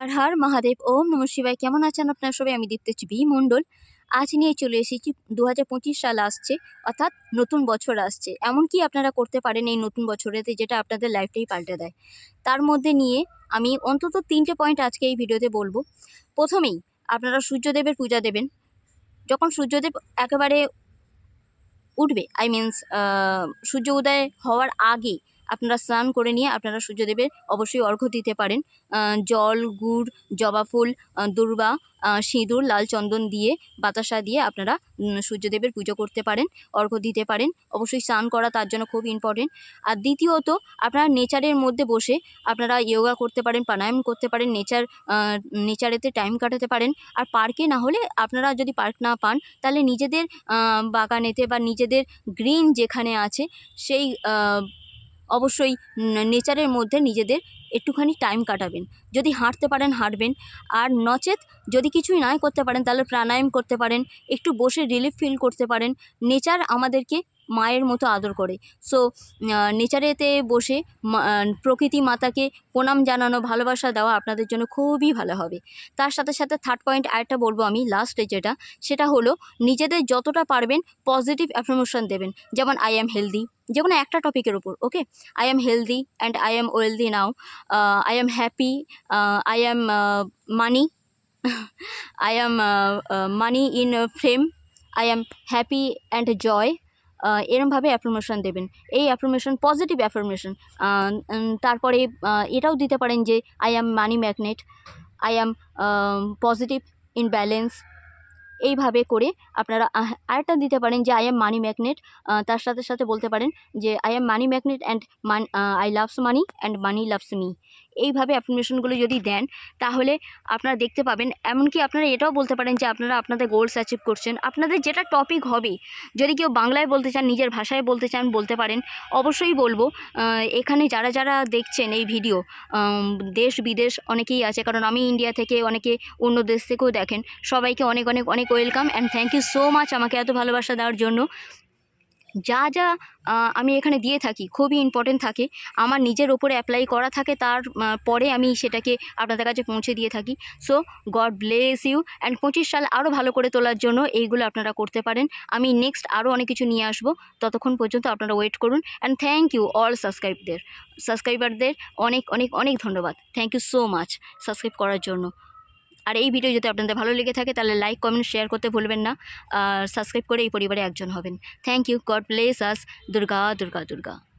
আর হার মহাদেব, ওম নম কেমন আছেন আপনার সবাই? আমি দীপ্তেছি বি মণ্ডল। আজ নিয়ে চলে এসেছি দু হাজার পঁচিশ সাল আসছে, অর্থাৎ নতুন বছর আসছে। এমন কি আপনারা করতে পারেন এই নতুন বছরেতে যেটা আপনাদের লাইফটাই পাল্টে দেয়? তার মধ্যে নিয়ে আমি অন্তত তিনটে পয়েন্ট আজকে এই ভিডিওতে বলব। প্রথমেই, আপনারা সূর্যদেবের পূজা দেবেন। যখন সূর্যদেব একেবারে উঠবে আই মিনস সূর্য উদয় হওয়ার আগে আপনারা স্নান করে নিয়ে আপনারা সূর্যদেবের অবশ্যই অর্ঘ্য দিতে পারেন। জল, গুড়, জবা ফুল দুর্বা সিঁদুর, লাল চন্দন দিয়ে, বাতাসা দিয়ে আপনারা সূর্যদেবের পুজো করতে পারেন, অর্ঘ্য দিতে পারেন। অবশ্যই স্নান করা তার জন্য খুব ইম্পর্টেন্ট আর দ্বিতীয়ত, আপনারা নেচারের মধ্যে বসে আপনারা ইয়োগা করতে পারেন, প্রাণায়াম করতে পারেন, নেচার নেচারেতে টাইম কাটাতে পারেন। আর পার্কে না হলে আপনারা যদি পার্ক না পান, তাহলে নিজেদের বাগানেতে বা নিজেদের গ্রিন যেখানে আছে, সেই অবশ্যই নেচারের মধ্যে নিজেদের একটুখানি টাইম কাটাবেন। যদি হাঁটতে পারেন, হাঁটবেন। আর নচেত যদি কিছুই নাই করতে পারেন, তাহলে প্রাণায়াম করতে পারেন। একটু বসে রিলিফ ফিল করতে পারেন। নেচার আমাদেরকে মায়ের মতো আদর করে। সো নেচারেতে বসে প্রকৃতি মাতাকে প্রণাম জানানো, ভালোবাসা দেওয়া আপনাদের জন্য খুবই ভালো হবে। তার সাথে সাথে থার্ড পয়েন্ট আরেকটা বলব আমি লাস্টে যেটা, সেটা হলো নিজেদের যতটা পারবেন পজিটিভ অ্যাফার্মেশন দেবেন। যেমন আই অ্যাম হেলদি যে কোনো একটা টপিকের উপর okay I am healthy and I am wealthy now I am happy I am money I am money in frame I am happy and joy এরমভাবে অ্যাফার্মেশন দেবেন। এই অ্যাফার্মেশন পজিটিভ অ্যাফার্মেশন তারপরে এটাও দিতে পারেন যে I am money magnet I am positive in balance এইভাবে করে আপনারা আরেকটা দিতে পারেন যে আই এম মানি ম্যাগনেট তার সাথে সাথে বলতে পারেন যে I am money magnet and man I loves money and money loves me এইভাবে অ্যাফার্মেশনগুলো যদি দেন, তাহলে আপনারা দেখতে পাবেন। এমনকি আপনারা এটাও বলতে পারেন যে আপনারা আপনাদের গোলস অ্যাচিভ করছেন। আপনাদের যেটা টপিক হবে, যদি কেউ বাংলায় বলতে চান, নিজের ভাষায় বলতে চান, বলতে পারেন। অবশ্যই বলব এখানে যারা যারা দেখছেন এই ভিডিও দেশ বিদেশ অনেকেই আছে। কারণ আমি ইন্ডিয়া থেকে অনেকে অন্য দেশ থেকেও দেখেন। সবাইকে অনেক অনেক অনেক welcome and thank you so much আমাকে এত ভালোবাসা দেওয়ার জন্য। যা যা আমি এখানে দিয়ে থাকি, খুবই ইম্পর্টেন্ট থাকে। আমার নিজের ওপরে অ্যাপ্লাই করা থাকে, তার পরে আমি সেটাকে আপনাদের কাছে পৌঁছে দিয়ে থাকি। So God bless you and পঁচিশ সাল আরও ভালো করে তোলার জন্য এইগুলো আপনারা করতে পারেন। আমি নেক্সট আরও অনেক কিছু নিয়ে আসব। ততক্ষণ পর্যন্ত আপনারা ওয়েট করুন অ্যান্ড থ্যাংক ইউ অল সাবস্ক্রাইবদের সাবস্ক্রাইবারদের অনেক অনেক অনেক ধন্যবাদ। Thank you so much subscribe করার জন্য। আর এই ভিডিও যদি আপনাদের ভালো লেগে থাকে, তাহলে লাইক কমেন্ট শেয়ার করতে ভুলবেন না। আর সাবস্ক্রাইব করে এই পরিবারে একজন হবেন। Thank you God bless us Durga Durga Durga.